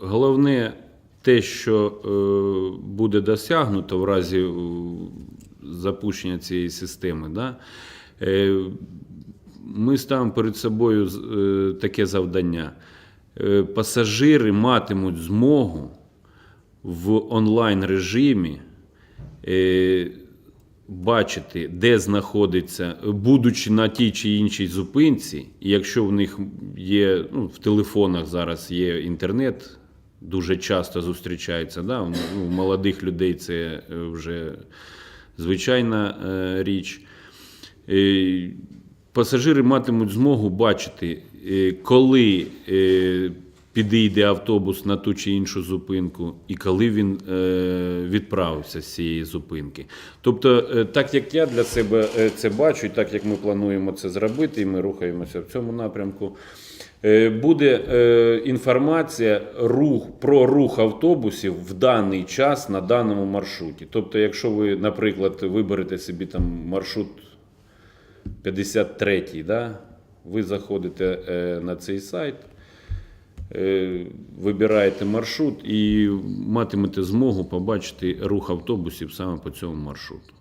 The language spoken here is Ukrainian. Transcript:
Головне те, що е, буде досягнуто в разі е, запущення цієї системи, да, е, ми ставимо перед собою таке завдання. Пасажири матимуть змогу в онлайн режимі бачити, де знаходиться, будучи на тій чи іншій зупинці, і якщо в них є ну, в телефонах зараз є інтернет, дуже часто зустрічається. Да? Ну, у молодих людей це е, вже звичайна е, річ. Е, Пасажири матимуть змогу бачити, коли підійде автобус на ту чи іншу зупинку, і коли він е, відправився з цієї зупинки. Тобто, е, так як я для себе е, це бачу, і так як ми плануємо це зробити, і ми рухаємося в цьому напрямку. Буде інформація рух, про рух автобусів в даний час на даному маршруті. Тобто, якщо ви, наприклад, виберете собі там маршрут 53-й, да? ви заходите на цей сайт, вибираєте маршрут і матимете змогу побачити рух автобусів саме по цьому маршруту.